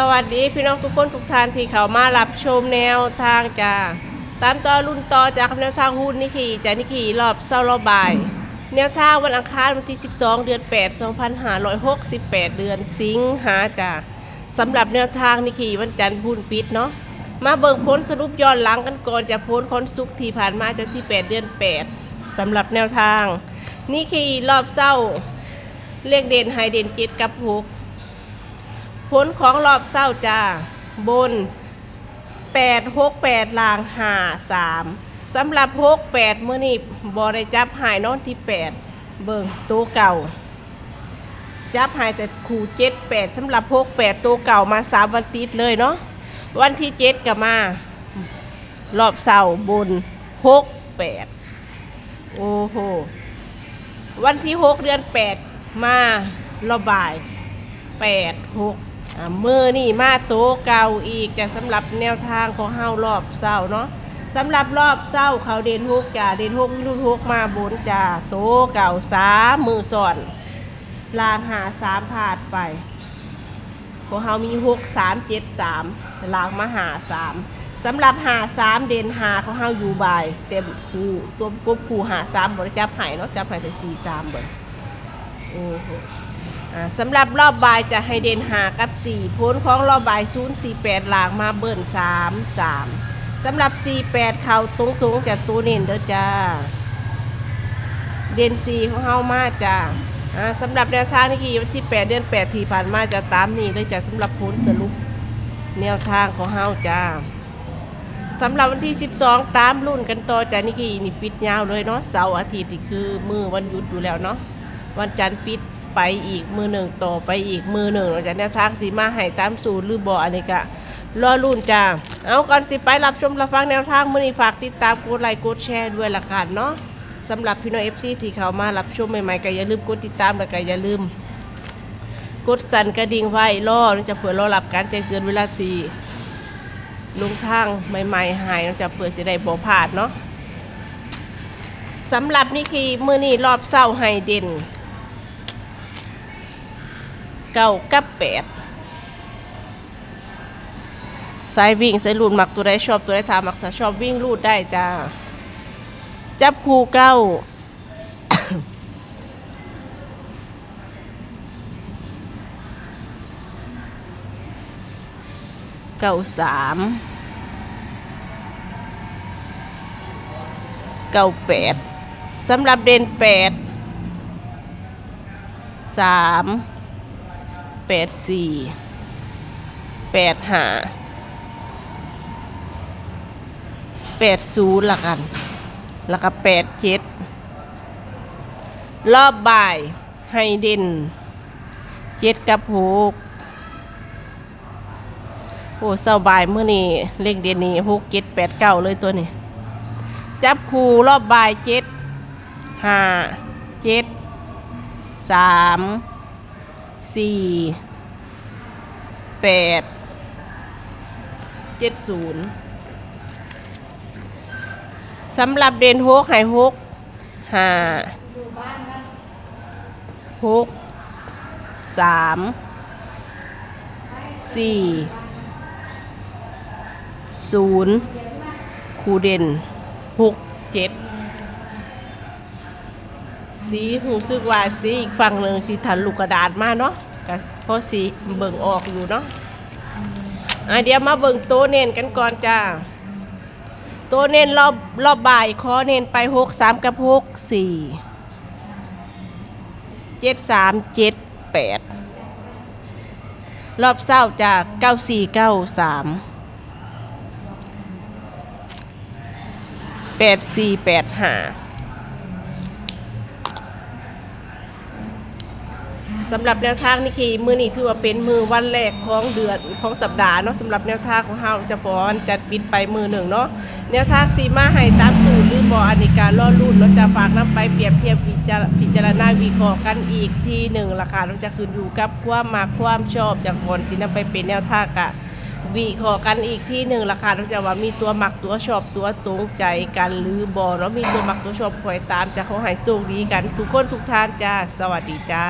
สวัสดีพี่น้องทุกคนทุกท่านที่เขามารับชมแนวทางจ้าตามต่อรุ่นต่อจากแนวทางหุ้นนิคีจากนิคีรอบเศร้ารอบบ่าย แนวทางวันอังคารวันที่ 12 เดือน 8 2568 เดือนสิงหาจ้าสำหรับแนวทางนิคีวันจันทร์พุนปิดเนาะมาเบิ่งพ้นสรุปย้อนหลังกันก่อนจะพ้นคนสุกที่ผ่านมาจากที่ 8 เดือน 8สำหรับแนวทางนิคีรอบเศร้าเลขเด่นไฮเด่นเจ็ดกับหก ผลของรอบเศร้าจ้า บน 8 6 8ลางหา3สำหรับ 6 8เมื่อนี้บอได้จับหายนอนที่ 8 เบิ่งตัวเก่า จับหายแต่คู่7 8สำหรับ 6 8 ตัวเก่ามา 3 วันติดเลยเนาะวันที่ 7ก็มารอบเศร้าบน 6 8 โอ้โห วันที่ 6 เดือน 8 มารอบบายแปดหก มือนี่มาโตเก่าอีกจะสำหรับแนวทางของเฮารอบเศร้าเนาะสำหรับรอบเศร้าเขาเด่นหกจ่าเด่นหกรุ่นหกมาบนจ่าโตเก่าสามมือสอนลางหาสามผาดไปของเฮามีหกสามเจ็ดสามลางมาหาสามสำหรับหาสามเดนหาเของเฮาอยู่บายเต็มคู่ตัวกบคู่หาสามบริจับไห่เนาะจับไห่แต่สี่สามเบิดโอ้โห สำหรับรอบบ่ายจะให้เด่นหากับ 4 พ้นของรอบบ่าย 0 4 8 หลางมาเบิ่น 3 3 สำหรับ 4 8 เข่าตรงๆจากตัวเน้นเด้อจ้า เด่น4ของเฮามาจ้าสำหรับแนวทางนี่คือวันที่ 8 เดือน 8 ที่ผ่านมาจะตามนี้เลยจ้าสำหรับผลสรุปแนวทางของเฮาจ้าสำหรับวันที่ 12 ตามรุ่นกันต่อจ้านี่คือนี่ปิดยาวเลยเนาะเสาร์อาทิตย์นี่คือมือวันหยุดอยู่แล้วเนาะวันจันทร์ปิด ไปอีกมือหนึ่งต่อไปอีกมือหนึ่งเราจะแนวทางสีมาให้ตามสูตรหรือบ่อันนี้กะรอรุ่นจ้าเอาก่อนสิไปรับชมรับฟังแนวทางมื่อนี้ฝากติดตามกดไลค์กดแชร์ด้วยละกันเนาะสำหรับพี่น้องเอฟซีที่เขามารับชมใหม่ๆก็อย่าลืมกดติดตามแล้วก็อย่าลืม กดสั่นกระดิ่งไว้รอจะเผื่อรอรับการแจ้งเตือนเวลาสีลงทางใหม่ๆหายจะเผื่อสิได้บ่พลาดเนาะสำหรับนี่คือมือนี้รอบเศร้าไฮเด่น เก้ากับแปดสายวิ่งสายลูดมักตัวใดชอบตัวใดถามมักถ้าชอบวิ่งลูดได้จ้า จับคู่เก้าเก้าสามเก้าแปดสำหรับเด่นแปดสาม แปดสี่แปดห้าแปดศูนย์ละกัน แล้วก็แปดเจ็ดรอบบ่ายให้เด่นเจ็ดกับหกโอ้เศร้าบ่ายเมื่อนี้เลขเด่นนี้หกเจ็ดแปดเก้าเลยตัวนี้ จับคู่รอบบ่ายเจ็ดห้าเจ็ดสาม สี่แปดเจ็ดศูนย์สำหรับเด่นหกให้หกห้าหกสามสี่ศูนย์คูเด่นหกเจ็ด สีหูซึกว่าสีอีกฝั่งหนึ่งสีถันลูกกระดาษมาเนาะก็เพราะสีเบิ่งออกอยู่เนาะอะเดี๋ยวมาเบิ่งโต๊ะเน้นกันก่อนจ้าโต๊ะเน้นรอบรอบบ่ายขอเน้นไปหกสามกับหกสี่เจ็ดสามเจ็ดแปดรอบเศร้าจากเก้าสี่เก้าสามแปดสี่แปดห้า สำหรับแนวทางนี่คือมือนี้ถือว่าเป็นมือวันแรกของเดือนของสัปดาห์เนาะสำหรับแนวทางของเฮาจะพอนจัดบินไปมือหนึ่งเนาะแนวทางสีมาให้ตามสูตรหรือบออันนี้การล่อรุ่นเราจะฝากนำไปเปรียบเทียบพิจารณาวิเคราะห์กันอีกทีหนึ่งราคาเราจะขึ้นอยู่กับความมาความชอบจากคนสินำไปเป็นแนวทางกะวิเคราะห์กันอีกที่หนึ่งราคาเราจะว่ามีตัวหมักตัวชอบตัวตรงใจกันหรือบอเนาะมีตัวหมักตัวชอบคอยตามจะเขาให้โชคดีกัน ทุกคนทุกท่านจ้า สวัสดีจ้า